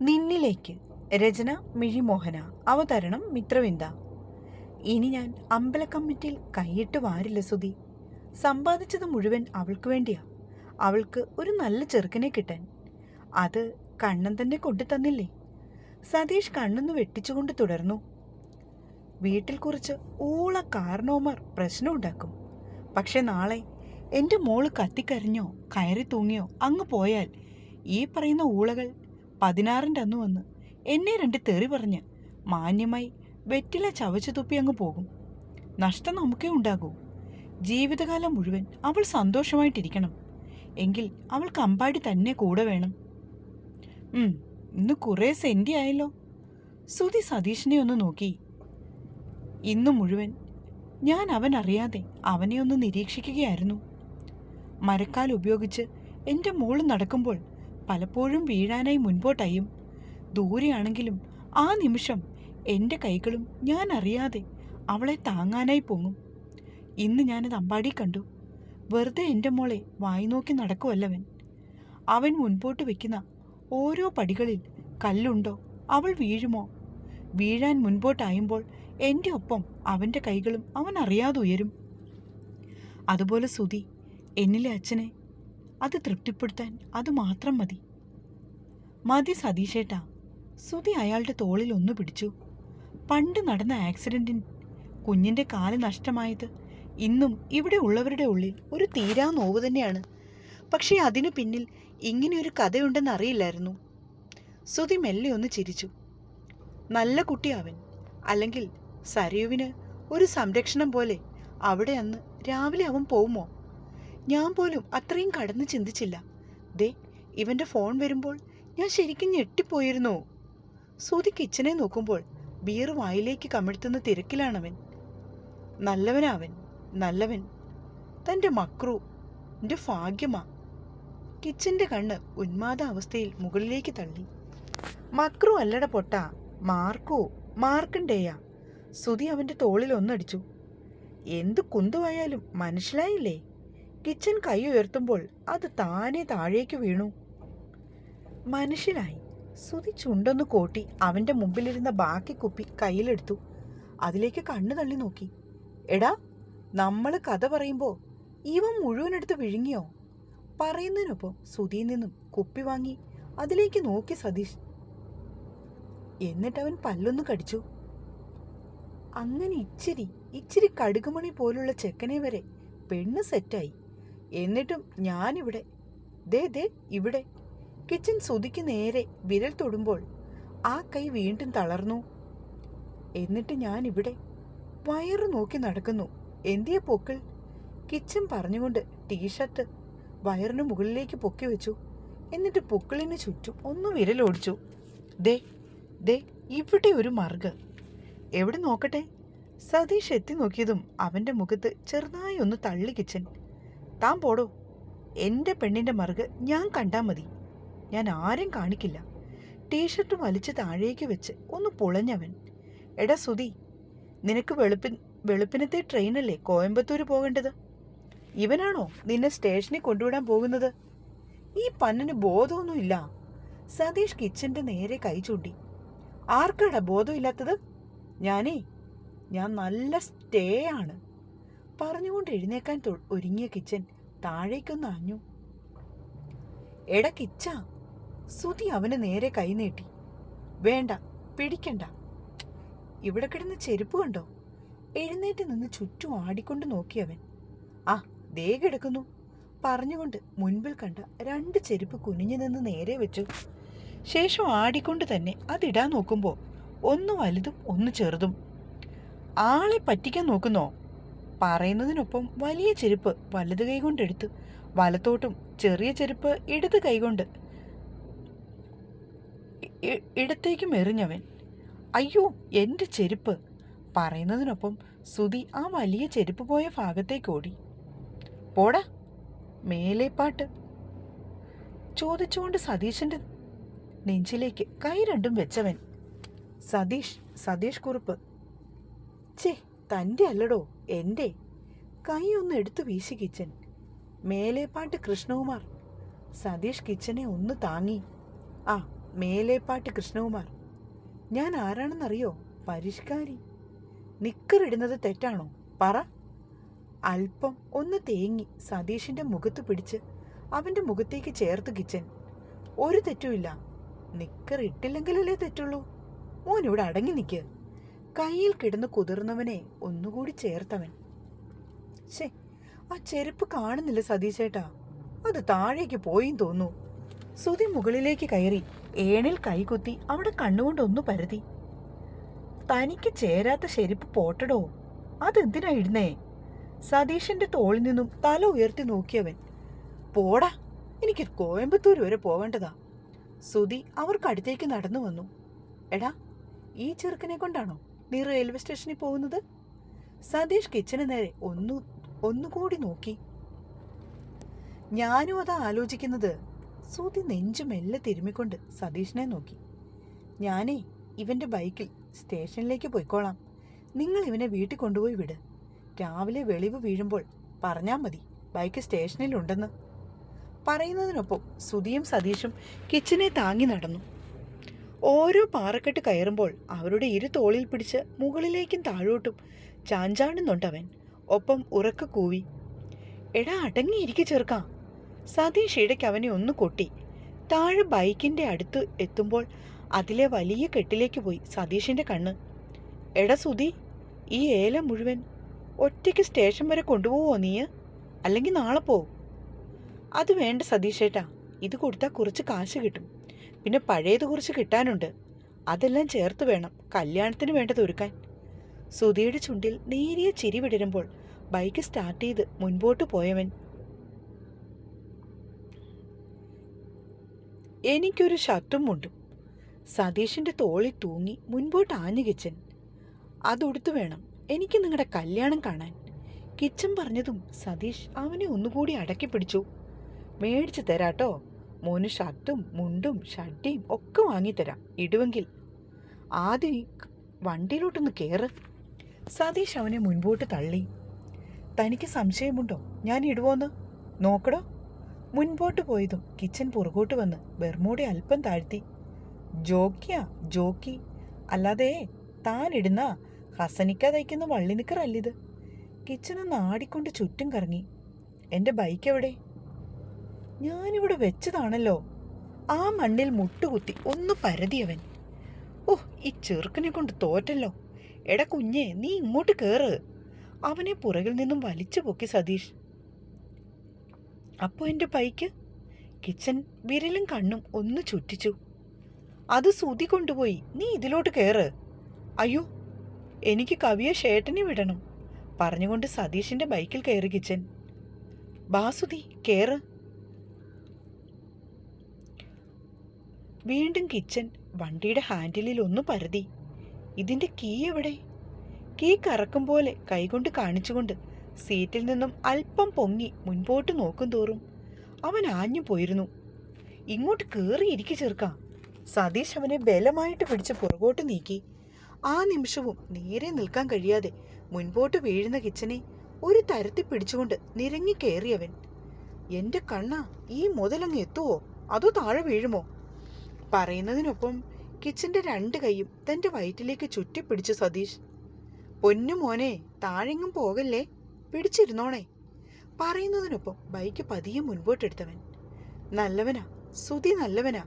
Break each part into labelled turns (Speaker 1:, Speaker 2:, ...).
Speaker 1: നിന്നിലേക്ക്. രചന മിഴിമോഹന അവതരണം മിത്രവിന്ദ. ഇനി ഞാൻ അമ്പല കമ്മിറ്റിയിൽ കൈയിട്ട് വാരില്ല സുധി. സമ്പാദിച്ചത് മുഴുവൻ അവൾക്ക് വേണ്ടിയാ. അവൾക്ക് ഒരു നല്ല ചെറുക്കനെ കിട്ടാൻ. അത് കണ്ണൻ തന്നെ കൊണ്ടു തന്നില്ലേ സതീഷ് കണ്ണൊന്ന് വെട്ടിച്ചുകൊണ്ട് തുടർന്നു. വീട്ടിൽ കുറിച്ച് ഊള കാരണവന്മാർ പ്രശ്നമുണ്ടാക്കും പക്ഷെ നാളെ എന്റെ മോൾ കത്തിക്കരിഞ്ഞോ കയറി തൂങ്ങിയോ അങ്ങ് പോയാൽ ഈ പറയുന്ന ഊളകൾ പതിനാറിന്റെ അന്ന് വന്ന് എന്നെ രണ്ട് തെറി പറഞ്ഞ് മാന്യമായി വെറ്റില ചവച്ചു തുപ്പി അങ്ങ് പോകും. നഷ്ടം നമുക്കേ ഉണ്ടാകൂ. ജീവിതകാലം മുഴുവൻ അവൾ സന്തോഷമായിട്ടിരിക്കണം. എങ്കിൽ അവൾ അമ്പാടി തന്നെ കൂടെ വേണം. ഇന്ന് കുറേ സെന്റി ആയല്ലോ. സുതി സതീഷിനെ ഒന്ന് നോക്കി. ഇന്നു മുഴുവൻ ഞാൻ അവൻ അറിയാതെ അവനെ ഒന്ന് നിരീക്ഷിക്കുകയായിരുന്നു. മരക്കാൽ ഉപയോഗിച്ച് എന്റെ മോൾ നടക്കുമ്പോൾ പലപ്പോഴും വീഴാനായി മുൻപോട്ടായും. ദൂരെയാണെങ്കിലും ആ നിമിഷം എന്റെ കൈകളും ഞാൻ അറിയാതെ അവളെ താങ്ങാനായി പൊങ്ങും. ഇന്ന് ഞാനത് അമ്പാടി കണ്ടു. വെറുതെ എന്റെ മോളെ വായി നോക്കി നടക്കുമല്ലവൻ അവൻ മുൻപോട്ട് വെക്കുന്ന ഓരോ പടികളിൽ കല്ലുണ്ടോ അവൾ വീഴുമോ? വീഴാൻ മുൻപോട്ടായുമ്പോൾ എന്റെ ഒപ്പം അവന്റെ കൈകളും അവൻ അറിയാതെ ഉയരും. അതുപോലെ സുധി എന്നിലെ അച്ഛനെ അത് തൃപ്തിപ്പെടുത്താൻ അത് മാത്രം മതി. മതി സതീഷേട്ടാ. സുതി അയാളുടെ തോളിൽ ഒന്ന് പിടിച്ചു. പണ്ട് നടന്ന ആക്സിഡന്റിൽ കുഞ്ഞിന്റെ കാൽ നഷ്ടമായത് ഇന്നും ഇവിടെ ഉള്ളവരുടെ ഉള്ളിൽ ഒരു തീരാ നോവ് തന്നെയാണ്. പക്ഷേ അതിനു പിന്നിൽ ഇങ്ങനെയൊരു കഥയുണ്ടെന്ന് അറിയില്ലായിരുന്നു. സുതി മെല്ലെ ഒന്ന് ചിരിച്ചു. നല്ല കുട്ടി അവൻ. അല്ലെങ്കിൽ സരയുവിന് ഒരു സംരക്ഷണം പോലെ അവിടെ അന്ന് രാവിലെ അവൻ പോവുമോ? ഞാൻ പോലും അത്രയും കടന്ന് ചിന്തിച്ചില്ല. ദേ ഇവന്റെ ഫോൺ വരുമ്പോൾ ഞാൻ ശരിക്കും ഞെട്ടിപ്പോയിരുന്നു. സുതി കിച്ചനെ നോക്കുമ്പോൾ ബിയർ വായിലേക്ക് കമിഴ്ത്തുന്ന തിരക്കിലാണവൻ. നല്ലവനാവൻ നല്ലവൻ. തന്റെ മക്രു എന്റെ ഭാഗ്യമാ. കിച്ചന്റെ കണ്ണ് ഉന്മാദ അവസ്ഥയിൽ മുകളിലേക്ക് തള്ളി. മക്രു അല്ലട പൊട്ട മാർക്കോ മാർക്കണ്ടേയ. സുതി അവന്റെ തോളിൽ ഒന്നടിച്ചു. എന്ത് കുന്തുവായാലും മനസ്സിലായില്ലേ? കിച്ചൻ കൈ ഉയർത്തുമ്പോൾ അത് താനെ താഴേക്ക് വീണു. മനുഷ്യനായി. സുതി ചുണ്ടൊന്ന് കോട്ടി അവന്റെ മുമ്പിലിരുന്ന ബാക്കി കുപ്പി കയ്യിലെടുത്തു. അതിലേക്ക് കണ്ണു തള്ളി നോക്കി. എടാ നമ്മൾ കഥ പറയുമ്പോ ഇവൻ മുഴുവനെടുത്ത് വിഴുങ്ങിയോ? പറയുന്നതിനൊപ്പം സുതിയിൽ നിന്നും കുപ്പി വാങ്ങി അതിലേക്ക് നോക്കി സതീഷ്. എന്നിട്ടവൻ പല്ലൊന്ന് കടിച്ചു. അങ്ങനെ ഇച്ചിരി ഇച്ചിരി കടുകുമണി പോലുള്ള ചെക്കനെ വരെ പെണ്ണ് സെറ്റായി എന്നിട്ടും ഞാനിവിടെ. ദേ ദേ ഇവിടെ. കിച്ചൻ സുതിക്ക് നേരെ വിരൽ തൊടുമ്പോൾ ആ കൈ വീണ്ടും തളർന്നു. എന്നിട്ട് ഞാനിവിടെ വയറ് നോക്കി നടക്കുന്നു. എന്തിയ പൊക്കിൾ? കിച്ചൻ പറഞ്ഞുകൊണ്ട് ടീഷർട്ട് വയറിന് മുകളിലേക്ക് പൊക്കി വെച്ചു. എന്നിട്ട് പൊക്കിളിന് ചുറ്റും ഒന്ന് വിരലോടിച്ചു ദേ ദേ ഇവിടെ ഒരു മറുക് എവിടെ നോക്കട്ടെ? സതീഷ് എത്തി നോക്കിയതും അവന്റെ മുഖത്ത് ചെറുതായി ഒന്ന് തള്ളി കിച്ചൻ. താൻ പോടോ. എന്റെ പെണ്ണിന്റെ മറുക് ഞാൻ കണ്ടാൽ മതി. ഞാൻ ആരും കാണിക്കില്ല. ടീഷർട്ട് വലിച്ച് താഴേക്ക് വെച്ച് ഒന്ന് പൊളഞ്ഞവൻ. എടാ സുധി നിനക്ക് വെളുപ്പിൻ വെളുപ്പിനത്തെ ട്രെയിനല്ലേ കോയമ്പത്തൂർ പോകേണ്ടത്? ഇവനാണോ നിന്നെ സ്റ്റേഷനിൽ കൊണ്ടുവിടാൻ പോകുന്നത്? ഈ പന്നിന് ബോധമൊന്നുമില്ല. സതീഷ് കിച്ചന്റെ നേരെ കൈ ചൂണ്ടി. ആർക്കാടാ ബോധമില്ലാത്തത്? ഞാനേ ഞാൻ നല്ല സ്റ്റേ ആണ്. പറഞ്ഞുകൊണ്ട് എഴുന്നേക്കാൻ ഒരുങ്ങിയ കിച്ചൻ താഴേക്കൊന്ന് അഞ്ഞു. എട കിച്ച സുതി അവന് നേരെ കൈനീട്ടി. വേണ്ട പിടിക്കണ്ട. ഇവിടെ കിടന്ന് ചെരുപ്പ് കണ്ടോ? എഴുന്നേറ്റ് നിന്ന് ചുറ്റും ആടിക്കൊണ്ട് നോക്കിയവൻ. ആ ദേ കിടക്കുന്നു. പറഞ്ഞുകൊണ്ട് മുൻപിൽ കണ്ട രണ്ട് ചെരുപ്പ് കുനിഞ്ഞു നിന്ന് നേരെ വെച്ചു. ശേഷം ആടിക്കൊണ്ട് തന്നെ അതിടാൻ നോക്കുമ്പോൾ ഒന്ന് വലുതും ഒന്ന് ചെറുതും. ആളെ പറ്റിക്കാൻ നോക്കുന്നോ? പറയുന്നതിനൊപ്പം വലിയ ചെരുപ്പ് വലത് കൈകൊണ്ടെടുത്ത് വലത്തോട്ടും ചെറിയ ചെരുപ്പ് ഇടത് കൈകൊണ്ട്. ഇടത്തേക്കും എറിഞ്ഞവൻ അയ്യോ എന്റെ ചെരുപ്പ്! പറയുന്നതിനൊപ്പം സുതി ആ വലിയ ചെരുപ്പ് പോയ ഭാഗത്തേക്ക് ഓടി. പോടാ മേലേപ്പാട്ട് ചോദിച്ചുകൊണ്ട് സതീശന്റെ നെഞ്ചിലേക്ക് കൈ രണ്ടും വെച്ചവൻ സതീഷ് സതീഷ് കുറുപ്പ്. ചേ തന്റെ അല്ലടോ എന്റെ കൈയൊന്ന് എടുത്തു വീശി കിച്ചൻ. മേലേപ്പാട്ട് കൃഷ്ണകുമാർ. സതീഷ് കിച്ചനെ ഒന്ന് താങ്ങി. ആ മേലേപ്പാട്ട് കൃഷ്ണകുമാർ. ഞാൻ ആരാണെന്നറിയോ? പരിഷ്കാരി. നിക്കറിടുന്നത് തെറ്റാണോ? പറ. അല്പം ഒന്ന് തേങ്ങി സതീഷിന്റെ മുഖത്ത് പിടിച്ച് അവന്റെ മുഖത്തേക്ക് ചേർത്ത് കിച്ചൻ. ഒരു തെറ്റുമില്ല. നിക്കർ ഇട്ടില്ലെങ്കിലല്ലേ തെറ്റുള്ളൂ. മോൻ ഇവിടെ അടങ്ങി നിൽക്ക് കയ്യിൽ കിടന്ന് കുതിർന്നവനെ ഒന്നുകൂടി ചേർത്തവൻ. ശേ ആ ചെരുപ്പ് കാണുന്നില്ല സതീശേട്ടാ. അത് താഴേക്ക് പോയി തോന്നു സുതി മുകളിലേക്ക് കയറി ഏണിൽ കൈകുത്തി അവിടെ കണ്ണുകൊണ്ട് ഒന്ന് പരതി. തനിക്ക് ചേരാത്ത ചെരുപ്പ് പോട്ടടോ അതെന്തിനാ ഇടുന്നേ? സതീഷിന്റെ തോളിൽ നിന്നും തല ഉയർത്തി നോക്കിയവൻ. പോടാ എനിക്ക് കോയമ്പത്തൂർ വരെ പോവേണ്ടതാ. സുതി അവർക്കടുത്തേക്ക് നടന്നു വന്നു. എടാ ഈ ചെറുക്കനെ കൊണ്ടാണോ? നീ റെയിൽവേ സ്റ്റേഷനിൽ പോകുന്നത്? സതീഷ് കിച്ചന് നേരെ ഒന്നു ഒന്നുകൂടി നോക്കി. ഞാനും അതാ ആലോചിക്കുന്നത്. സൂതി നെഞ്ചു മെല്ലെ തിരുമ്മിക്കൊണ്ട് സതീഷിനെ നോക്കി. ഞാനേ ഇവന്റെ ബൈക്കിൽ സ്റ്റേഷനിലേക്ക് പോയിക്കോളാം. നിങ്ങൾ ഇവനെ വീട്ടിൽ കൊണ്ടുപോയി വിട്. രാവിലെ വെളിവ് വീഴുമ്പോൾ പറഞ്ഞാൽ മതി ബൈക്ക് സ്റ്റേഷനിലുണ്ടെന്ന് പറയുന്നതിനൊപ്പം സുധിയും സതീഷും കിച്ചനെ താങ്ങി നടന്നു. ഓരോ പാറക്കെട്ട് കയറുമ്പോൾ അവരുടെ ഇരു തോളിൽ പിടിച്ച് മുകളിലേക്കും താഴോട്ടും ചാഞ്ചാടുന്നുണ്ടവൻ. ഒപ്പം ഉറക്ക കൂവി എടാ അടങ്ങിയിരിക്കെ ചെറുക്കാം. സതീഷ് ഇടയ്ക്ക് അവനെ ഒന്ന് കൊട്ടി. താഴെ ബൈക്കിന്റെ അടുത്ത് എത്തുമ്പോൾ അതിലെ വലിയ കെട്ടിലേക്ക് പോയി സതീഷിന്റെ കണ്ണ്. എടാ സുധി ഈ ഏല മുഴുവൻ ഒറ്റയ്ക്ക് സ്റ്റേഷൻ വരെ കൊണ്ടുപോവോ നീ അല്ലെങ്കിൽ നാളെ പോ. അത് വേണ്ട സതീഷേട്ടാ ഇത് കൊടുത്താൽ കുറച്ച് കാശ് കിട്ടും. പിന്നെ പഴയത് കുറിച്ച് കിട്ടാനുണ്ട്. അതെല്ലാം ചേർത്ത് വേണം. കല്യാണത്തിന് വേണ്ടത് ഒരുക്കാൻ. സുധിയുടെ ചുണ്ടിൽ നേരിയ ചിരി വിടരുമ്പോൾ ബൈക്ക് സ്റ്റാർട്ട് ചെയ്ത് മുൻപോട്ട് പോയവൻ. എനിക്കൊരു ഷർട്ടും മുണ്ടും. സതീഷിന്റെ തോളിൽ തൂങ്ങി മുൻപോട്ട് ആഞ്ഞു കിച്ചൻ. അതൊടുത്തു വേണം എനിക്ക് നിങ്ങളുടെ കല്യാണം കാണാൻ. കിച്ചൻ പറഞ്ഞതും സതീഷ് അവനെ ഒന്നുകൂടി അടക്കി പിടിച്ചു. മേടിച്ചു തരാട്ടോ. മോന് ഷർട്ടും മുണ്ടും ഷഡ്ഡിയും ഒക്കെ വാങ്ങിത്തരാം. ഇടുവെങ്കിൽ. ആദ്യം വണ്ടിയിലോട്ടൊന്ന് കയറ് സതീഷ് അവനെ മുൻപോട്ട് തള്ളി. തനിക്ക് സംശയമുണ്ടോ? ഞാൻ ഇടുവോന്ന്? നോക്കടോ. മുൻപോട്ട് പോയതും കിച്ചൻ പുറകോട്ട് വന്ന് ബെർമൂടെ അല്പം താഴ്ത്തി. ജോക്കിയാ ജോക്കി. അല്ലാതെ താൻ ഇടുന്ന ഹസനിക്ക തയ്ക്കുന്ന വള്ളിനിക്കറല്ലിത്. കിച്ചനൊന്ന് ആടിക്കൊണ്ട് ചുറ്റും കറങ്ങി. എന്റെ ബൈക്ക് എവിടെ? ഞാനിവിടെ വെച്ചതാണല്ലോ. ആ മണ്ണിൽ മുട്ടുകുത്തി ഒന്ന് പരതിയവൻ. ഓ ഈ ചെറുക്കനെ കൊണ്ട് തോറ്റല്ലോ. എട കുഞ്ഞെ നീ ഇങ്ങോട്ട് കേറ്. അവനെ പുറകിൽ നിന്നും വലിച്ചു പൊക്കി സതീഷ്. അപ്പോൾ എന്റെ പൈക്ക്? കിച്ചൻ വിരലും കണ്ണും ഒന്ന് ചുറ്റിച്ചു. അത് സുതി കൊണ്ടുപോയി. നീ ഇതിലോട്ട് കയറ് അയ്യോ എനിക്ക് കവിയെ ഷേട്ടനെ വിടണം. പറഞ്ഞുകൊണ്ട് സതീഷിന്റെ ബൈക്കിൽ കയറി കിച്ചൻ. ബാസുതി കേറ്. വീണ്ടും കിച്ചൻ വണ്ടിയുടെ ഹാൻഡിലിൽ ഒന്ന് പരതി. ഇതിന്റെ കീ എവിടെ? കീ കറക്കും പോലെ കൈകൊണ്ട് കാണിച്ചുകൊണ്ട് സീറ്റിൽ നിന്നും അല്പം പൊങ്ങി മുൻപോട്ട് നോക്കും തോറും അവൻ ആഞ്ഞു പോയിരുന്നു. ഇങ്ങോട്ട് കേറിയിരിക്കു ചേർക്കാം സതീഷ് അവനെ ബലമായിട്ട് പിടിച്ച് പുറകോട്ട് നീക്കി. ആ നിമിഷവും നേരെ നിൽക്കാൻ കഴിയാതെ മുൻപോട്ട് വീഴുന്ന കിച്ചനെ ഒരു തരത്തിൽ പിടിച്ചുകൊണ്ട് നിരങ്ങി കയറിയവൻ എന്റെ കണ്ണ ഈ മുതലങ്ങ് എത്തുവോ? അതോ താഴെ വീഴുമോ? പറയുന്നതിനൊപ്പം കിച്ചന്റെ രണ്ട് കൈയും തന്റെ വയറ്റിലേക്ക് ചുറ്റിപ്പിടിച്ചു സതീഷ് പൊന്നു മോനെ താഴെങ്ങും പോകല്ലേ? പിടിച്ചിരുന്നോണേ. പറയുന്നതിനൊപ്പം ബൈക്ക് പതിയെ മുൻപോട്ടെടുത്തവൻ നല്ലവനാ സുതി നല്ലവനാ.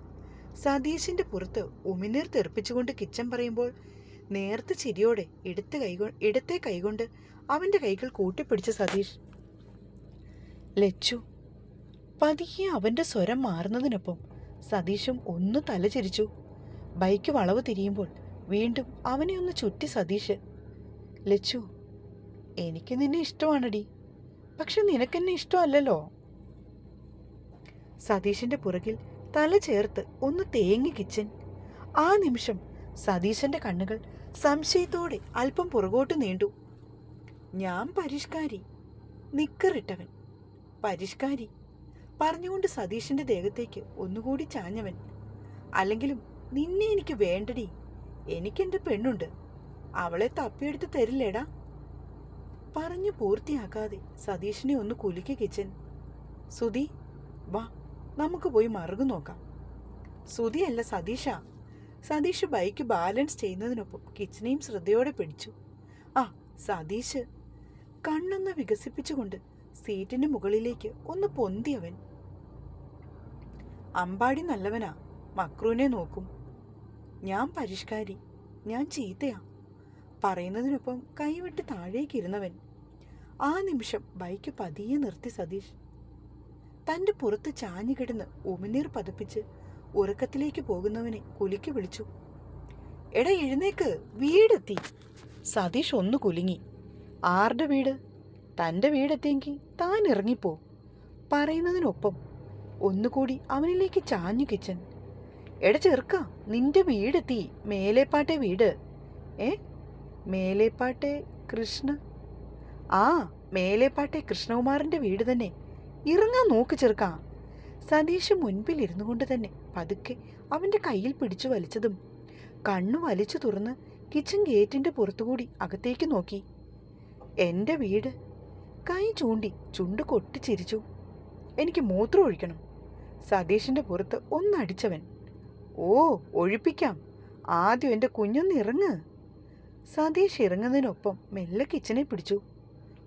Speaker 1: സതീഷിന്റെ പുറത്ത് ഉമിനീർ തെറിപ്പിച്ചുകൊണ്ട് കിച്ചൻ പറയുമ്പോൾ നേർത്ത ചിരിയോടെ ഇടത്ത് കൈകൊ ഇടത്തെ കൈകൊണ്ട് അവന്റെ കൈകൾ കൂട്ടിപ്പിടിച്ച സതീഷ് ലച്ചു പതിയെ അവന്റെ സ്വരം മാറുന്നതിനൊപ്പം സതീഷും ഒന്ന് തലചിരിച്ചു ബൈക്ക് വളവ് തിരിയുമ്പോൾ വീണ്ടും അവനെ ഒന്ന് ചുറ്റി സതീഷ് ലച്ചു എനിക്ക് നിന്നെ ഇഷ്ടമാണടി. പക്ഷെ നിനക്കെന്നെ ഇഷ്ടമല്ലല്ലോ. സതീഷിന്റെ പുറകിൽ തല ചേർത്ത് ഒന്ന് തേങ്ങി കിച്ചൻ. ആ നിമിഷം സതീശന്റെ കണ്ണുകൾ സംശയത്തോടെ അല്പം പുറകോട്ട് നീണ്ടു. ഞാൻ പരിഷ്കാരി നിക്കറിട്ടവൻ. പരിഷ്കാരി പറഞ്ഞുകൊണ്ട് സതീഷിന്റെ ദേഹത്തേക്ക് ഒന്നുകൂടി ചാഞ്ഞവൻ. അല്ലെങ്കിലും നിന്നെ എനിക്ക് വേണ്ടടി. എനിക്കെന്റെ പെണ്ണുണ്ട്. അവളെ തപ്പിയെടുത്ത് തരില്ലേടാ. പറഞ്ഞു പൂർത്തിയാക്കാതെ സതീഷിനെ ഒന്ന് കുലുക്കി കിച്ചൻ. സുധി വാ നമുക്ക് പോയി മറുകു നോക്കാം. സുധിയല്ല സതീഷ. സതീഷ് ബൈക്ക് ബാലൻസ് ചെയ്യുന്നതിനൊപ്പം കിച്ചനെയും ശ്രദ്ധയോടെ പിടിച്ചു. ആ സതീഷ്. കണ്ണൊന്ന് വികസിപ്പിച്ചുകൊണ്ട് സീറ്റിന് മുകളിലേക്ക് ഒന്ന് പൊന്തിയവൻ. അമ്പാടി നല്ലവനാ. മക്രൂനെ നോക്കും. ഞാൻ പരിഷ്കാരി. ഞാൻ ചീത്തയാ. പറയുന്നതിനൊപ്പം കൈവിട്ട് താഴേക്ക് ഇരുന്നവൻ. ആ നിമിഷം ബൈക്ക് പതിയെ നിർത്തി സതീഷ്. തന്റെ പുറത്ത് ചാഞ്ഞു കിടന്ന് ഉമിനീർ പതപ്പിച്ച് ഉറക്കത്തിലേക്ക് പോകുന്നവനെ കുലിക്ക് വിളിച്ചു. എടാ എഴുന്നേക്ക്. വീടെത്തി. സതീഷ് ഒന്ന് കുലുങ്ങി. ആരുടെ വീട്? തന്റെ വീടെത്തിയെങ്കിൽ താൻ ഇറങ്ങിപ്പോ. പറയുന്നതിനൊപ്പം ഒന്നുകൂടി അവനിലേക്ക് ചാഞ്ഞു കിച്ചൻ. എട ചെറുക്ക നിന്റെ വീടെത്തി. മേലേപ്പാട്ടെ വീട്. ഏ? മേലേപ്പാട്ടെ കൃഷ്ണ? ആ മേലേപ്പാട്ടെ കൃഷ്ണകുമാറിന്റെ വീട് തന്നെ. ഇറങ്ങാൻ നോക്ക് ചെറുക്ക. സതീഷ് മുൻപിൽ ഇരുന്നു കൊണ്ട് തന്നെ പതുക്കെ അവന്റെ കയ്യിൽ പിടിച്ചു വലിച്ചതും കണ്ണു വലിച്ചു തുറന്ന് കിച്ചൺ ഗേറ്റിന്റെ പുറത്തുകൂടി അകത്തേക്ക് നോക്കി. എന്റെ വീട്? കൈ ചൂണ്ടി ചുണ്ട് കൊട്ടിച്ചിരിച്ചു എനിക്ക് മൂത്രം ഒഴിക്കണം. സതീഷിന്റെ പുറത്ത് ഒന്നടിച്ചവൻ. ഓ ഒഴിപ്പിക്കാം. ആദ്യം എന്റെ കുഞ്ഞൊന്ന് ഇറങ്ങ്. സതീഷ് ഇറങ്ങുന്നതിനൊപ്പം മെല്ലെ കിച്ചനെ പിടിച്ചു.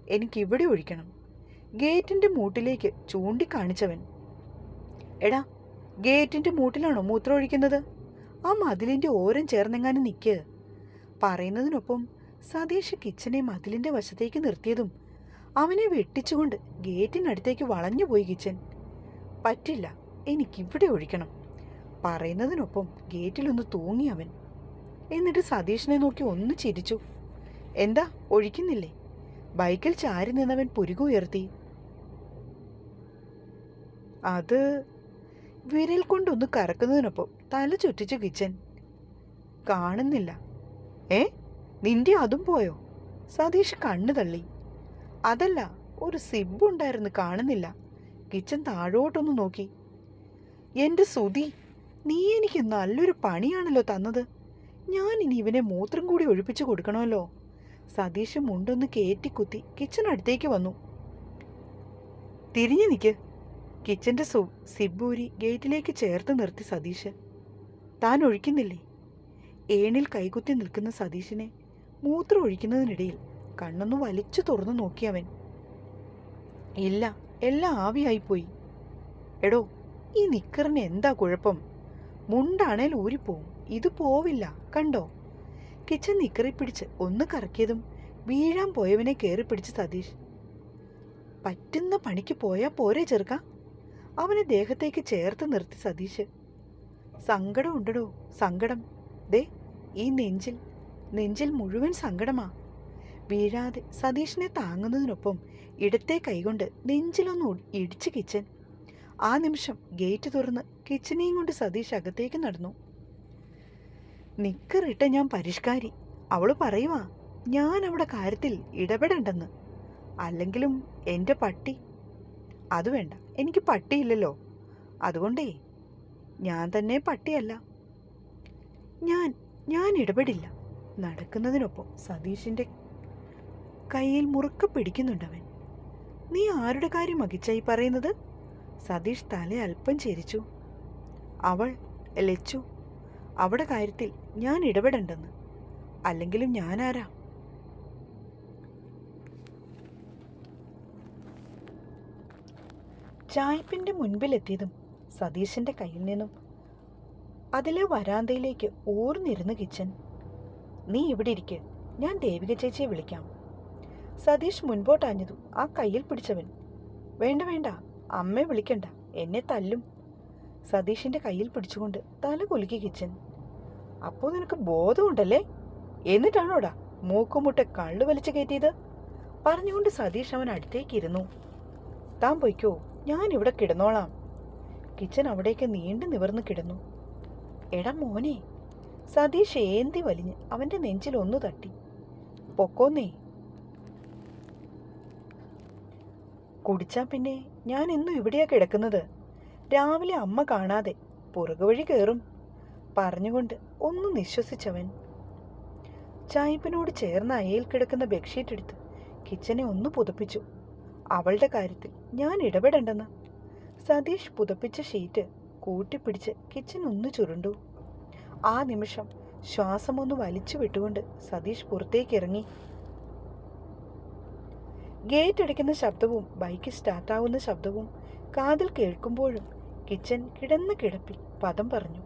Speaker 1: എനിക്കിവിടെ ഒഴിക്കണം. ഗേറ്റിന്റെ മൂട്ടിലേക്ക് ചൂണ്ടിക്കാണിച്ചവൻ. എടാ ഗേറ്റിന്റെ മൂട്ടിലാണോ മൂത്രം ഒഴിക്കുന്നത്? ആ മതിലിന്റെ ഓരം ചേർന്നെങ്ങാനും നിൽക്ക് പറയുന്നതിനൊപ്പം സതീഷ് കിച്ചനെ മതിലിന്റെ വശത്തേക്ക് നിർത്തിയതും അവനെ വെട്ടിച്ചുകൊണ്ട് ഗേറ്റിനടുത്തേക്ക് വളഞ്ഞുപോയി കിച്ചൻ പറ്റില്ല. എനിക്കിവിടെ ഒഴിക്കണം. പറയുന്നതിനൊപ്പം ഗേറ്റിലൊന്ന് തൂങ്ങി അവൻ. എന്നിട്ട് സതീഷിനെ നോക്കി ഒന്ന് ചിരിച്ചു. എന്താ ഒഴിക്കുന്നില്ലേ? ബൈക്കിൽ ചാരി നിന്നവൻ പുരുകുയർത്തി അത് വിരൽ കൊണ്ടൊന്ന് കറക്കുന്നതിനൊപ്പം തല ചുറ്റിച്ചു കിച്ചൻ. കാണുന്നില്ല. ഏ? നിന്റെ അതും പോയോ? സതീഷ് കണ്ണു തള്ളി. അതല്ല ഒരു സിബ് ഉണ്ടായിരുന്നു കാണുന്നില്ല. കിച്ചൻ താഴോട്ടൊന്ന് നോക്കി. എന്റെ സുതി നീ എനിക്ക് നല്ലൊരു പണിയാണല്ലോ തന്നത്. ഞാൻ ഇനി ഇവനെ മൂത്രം കൂടി ഒഴിപ്പിച്ചു കൊടുക്കണമല്ലോ. സതീഷ് മുണ്ടൊന്ന് കയറ്റിക്കുത്തി കിച്ചണടുത്തേക്ക് വന്നു. തിരിഞ്ഞു നിൽക്ക് കിച്ചന്റെ സു സിബൂരി ഗേറ്റിലേക്ക് ചേർത്ത് നിർത്തി സതീഷ് താൻ ഒഴിക്കുന്നില്ലേ? ഏണിൽ കൈകുത്തി നിൽക്കുന്ന സതീഷിനെ മൂത്രം ഒഴിക്കുന്നതിനിടയിൽ കണ്ണൊന്ന് വലിച്ചു തുറന്നു നോക്കിയവൻ ഇല്ല എല്ലാം ആവിയായിപ്പോയി. എടോ ഈ നിക്കറിന് എന്താ കുഴപ്പം? മുണ്ടാണേൽ ഊരിപ്പോവും ഇത് പോവില്ല. കണ്ടോ? കിച്ചൻ നിക്കറി പിടിച്ച് ഒന്ന് കറക്കിയതും വീഴാൻ പോയവനെ കയറി പിടിച്ച് സതീഷ്. പറ്റുന്ന പണിക്ക് പോയാൽ പോരെ ചെറുക്ക. അവനെ ദേഹത്തേക്ക് ചേർത്ത് നിർത്തി സതീഷ്. സങ്കടം ഉണ്ടടോ? സങ്കടം. ദേ ഈ നെഞ്ചിൽ നെഞ്ചിൽ മുഴുവൻ സങ്കടമാ. വീഴാതെ സതീഷിനെ താങ്ങുന്നതിനൊപ്പം ഇടത്തെ കൈകൊണ്ട് നെഞ്ചിലൊന്ന് ഇടിച്ച് കിച്ചൻ ആ നിമിഷം ഗേറ്റ് തുറന്ന് കിച്ചനെയും കൊണ്ട് സതീഷ് അകത്തേക്ക് നടന്നു. നിക്കറിട്ട ഞാൻ പരിഷ്കാരി. അവൾ പറയുവാ ഞാൻ അവിടെ കാര്യത്തിൽ ഇടപെടണ്ടെന്ന്. അല്ലെങ്കിലും എന്റെ പട്ടി. അത് വേണ്ട. എനിക്ക് പട്ടിയില്ലല്ലോ അതുകൊണ്ടേ ഞാൻ തന്നെ പട്ടിയല്ല. ഞാൻ ഞാൻ ഇടപെടില്ല. നടക്കുന്നതിനൊപ്പം സതീഷിന്റെ കയ്യിൽ മുറുക്ക പിടിക്കുന്നുണ്ടവൻ നീ ആരുടെ കാര്യം അകിച്ചായി പറയുന്നത്? സതീഷ് തല അല്പം ചെരിച്ചു. അവൾ ലച്ചു അവിടെ കാര്യത്തിൽ ഞാൻ ഇടപെടണ്ടെന്ന്. അല്ലെങ്കിലും ഞാനാരാ? ചായ്പിന്റെ മുൻപിലെത്തിയതും സതീഷിന്റെ കയ്യിൽ നിന്നും അതിലെ വരാന്തയിലേക്ക് ഊർന്നിരുന്ന് കിച്ചൻ. നീ ഇവിടെ ഇരിക്ക് ഞാൻ ദേവിക ചേച്ചിയെ വിളിക്കാം. സതീഷ് മുൻപോട്ടാഞ്ഞതും ആ കയ്യിൽ പിടിച്ചവൻ വേണ്ട വേണ്ട അമ്മയെ വിളിക്കണ്ട. എന്നെ തല്ലും. സതീഷിന്റെ കയ്യിൽ പിടിച്ചുകൊണ്ട് തല കുലുക്കി കിച്ചൻ. അപ്പോൾ നിനക്ക് ബോധമുണ്ടല്ലേ? എന്നിട്ടാണോടാ മൂക്കുമുട്ട കള്ളു വലിച്ചു കയറ്റിയത്? പറഞ്ഞുകൊണ്ട് സതീഷ് അവൻ അടുത്തേക്ക് ഇരുന്നു. താൻ പൊയ്ക്കോ ഞാൻ ഇവിടെ കിടന്നോളാം. കിച്ചൻ അവിടേക്ക് നീണ്ടു നിവർന്ന് കിടന്നു. എടാ മോനെ സതീഷ് ഏന്തി വലിഞ്ഞ് അവന്റെ നെഞ്ചിൽ ഒന്നു തട്ടി. പൊക്കോന്നേ. കുടിച്ചാ പിന്നെ ഞാൻ ഇന്നും ഇവിടെയാ കിടക്കുന്നത്. രാവിലെ അമ്മ കാണാതെ പുറകുവഴി കയറും പറഞ്ഞുകൊണ്ട് ഒന്ന് നിശ്വസിച്ചവൻ. ചായ്പനോട് ചേർന്ന് അയയിൽ കിടക്കുന്ന ബെഡ്ഷീറ്റ് എടുത്ത് കിച്ചനെ ഒന്ന് പുതപ്പിച്ചു. അവളുടെ കാര്യത്തിൽ ഞാൻ ഇടപെടണ്ടെന്ന്. സതീഷ് പുതപ്പിച്ച ഷീറ്റ് കൂട്ടിപ്പിടിച്ച് കിച്ചൻ ഒന്ന് ചുരുണ്ടു. ആ നിമിഷം ശ്വാസമൊന്ന് വലിച്ചു വിട്ടുകൊണ്ട് സതീഷ് പുറത്തേക്ക് ഇറങ്ങി. ഗേറ്റ് അടിക്കുന്ന ശബ്ദവും ബൈക്ക് സ്റ്റാർട്ടാവുന്ന ശബ്ദവും കാതിൽ കേൾക്കുമ്പോഴും കിച്ചൻ കിടന്ന് കിടപ്പിൽ പദം പറഞ്ഞു.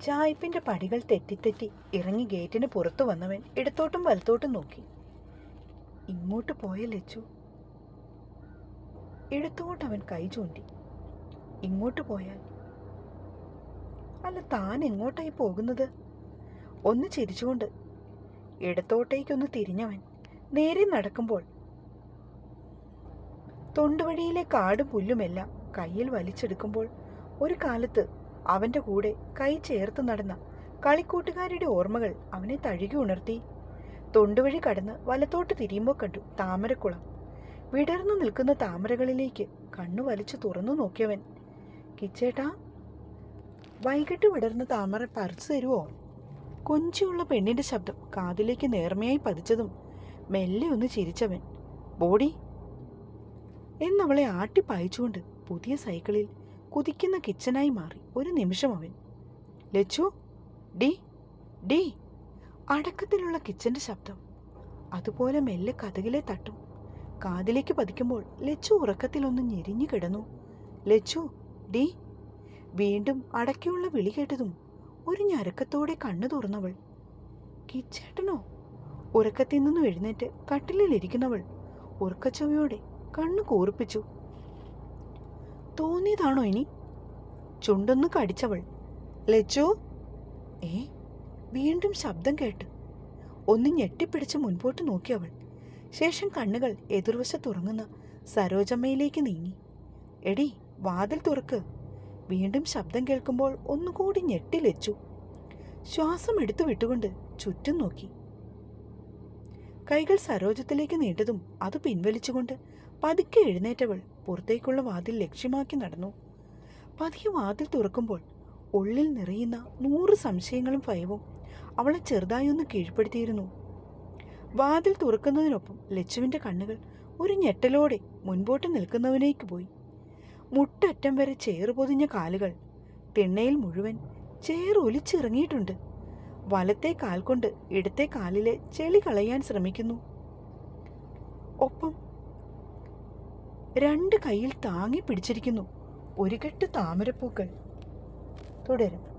Speaker 1: ചായ്പിന്റെ പടികൾ തെറ്റിത്തെറ്റി ഇറങ്ങി ഗേറ്റിന് പുറത്തു വന്നവൻ ഇടത്തോട്ടും വലത്തോട്ടും നോക്കി. ഇങ്ങോട്ട് പോയ ലച്ചു. ഇടത്തോട്ട് അവൻ കൈ ചൂണ്ടി. ഇങ്ങോട്ട് പോയാൽ? അല്ല താൻ എങ്ങോട്ടായി പോകുന്നത്? ഒന്ന് ചിരിച്ചുകൊണ്ട് ഇടത്തോട്ടേക്കൊന്ന് തിരിഞ്ഞവൻ നേരെ നടക്കുമ്പോൾ തൊണ്ടുവഴിയിലെ കാട് പുല്ലുമെല്ലാം കയ്യിൽ വലിച്ചെടുക്കുമ്പോൾ ഒരു കാലത്ത് അവന്റെ കൂടെ കൈ ചേർത്ത് നടന്ന കളിക്കൂട്ടുകാരുടെ ഓർമ്മകൾ അവനെ തഴുകി ഉണർത്തി. തൊണ്ടുവഴി കടന്ന് വലത്തോട്ട് തിരിയുമ്പോൾ കണ്ടു താമരക്കുളം. വിടർന്നു നിൽക്കുന്ന താമരകളിലേക്ക് കണ്ണു വലിച്ചു തുറന്നു നോക്കിയവൻ കിച്ചേട്ടാ വൈകിട്ട് വിടർന്ന താമര പറിച്ചു തരുവോ? കൊഞ്ചിയുള്ള പെണ്ണിന്റെ ശബ്ദം കാതിലേക്ക് നേർമയായി പതിച്ചതും മെല്ലെ ഒന്ന് ചിരിച്ചവൻ ബോഡി? എന്നവളെ ആട്ടിപ്പായിച്ചുകൊണ്ട് പുതിയ സൈക്കിളിൽ കുതിക്കുന്ന കിച്ചനായി മാറി ഒരു നിമിഷം അവൻ ലച്ചു ഡി ഡി. അടക്കത്തിലുള്ള കിച്ചന്റെ ശബ്ദം അതുപോലെ മെല്ലെ കഥകിലെ തട്ടും കാതിലേക്ക് പതിക്കുമ്പോൾ ലച്ചു ഉറക്കത്തിലൊന്ന് ഞെരിഞ്ഞു കിടന്നു ലച്ചു ഡി. വീണ്ടും അടക്കിയുള്ള വിളി കേട്ടതും ഒരു ഞരക്കത്തോടെ കണ്ണു തുറന്നവൾ. കിച്ചേട്ടനോ ഉറക്കത്തിൽ നിന്നും എഴുന്നേറ്റ് കട്ടിലിൽ ഇരിക്കുന്നവൾ ഉറക്കച്ചവയോടെ കണ്ണു കൂർപ്പിച്ചു. തോന്നിയതാണോ ഇനി? ചുണ്ടൊന്ന് കടിച്ചവൾ. ലച്ചു? ഏ? വീണ്ടും ശബ്ദം കേട്ട് ഒന്ന് ഞെട്ടിപ്പിടിച്ച് മുൻപോട്ട് നോക്കിയവൾ. ശേഷം കണ്ണുകൾ എതിർവശത്തുറങ്ങുന്ന സരോജമ്മയിലേക്ക് നീങ്ങി. എടി വാതിൽ തുറക്ക്. വീണ്ടും ശബ്ദം കേൾക്കുമ്പോൾ ഒന്നുകൂടി ഞെട്ടിലെച്ചു. ശ്വാസം എടുത്തു വിട്ടുകൊണ്ട് ചുറ്റും നോക്കി. കൈകൾ സരോജത്തിലേക്ക് നീണ്ടതും അത് പിൻവലിച്ചുകൊണ്ട് പതുക്കെ എഴുന്നേറ്റവൾ പുറത്തേക്കുള്ള വാതിൽ ലക്ഷ്യമാക്കി നടന്നു. പതിയെ വാതിൽ തുറക്കുമ്പോൾ ഉള്ളിൽ നിറയുന്ന നൂറ് സംശയങ്ങളും ഭയവും അവളെ ചെറുതായി ഒന്ന് കീഴ്പ്പെടുത്തിയിരുന്നു. വാതിൽ തുറക്കുന്നതിനൊപ്പം ലച്ചുവിന്റെ കണ്ണുകൾ ഒരു ഞെട്ടലോടെ മുൻപോട്ട് നിൽക്കുന്നവനേക്ക് പോയി. മുട്ടറ്റം വരെ ചേറ് പൊതിഞ്ഞ കാലുകൾ. തിണ്ണയിൽ മുഴുവൻ ചേറ് ഒലിച്ചിറങ്ങിയിട്ടുണ്ട്. വലത്തെ കാൽ കൊണ്ട് ഇടത്തെ കാലിലെ ചെളി കളയാൻ ശ്രമിക്കുന്നു. ഒപ്പം രണ്ട് കൈയിൽ താങ്ങി പിടിച്ചിരിക്കുന്നു. ഒരു കെട്ട് താമരപ്പൂക്കൾ. തുടരും.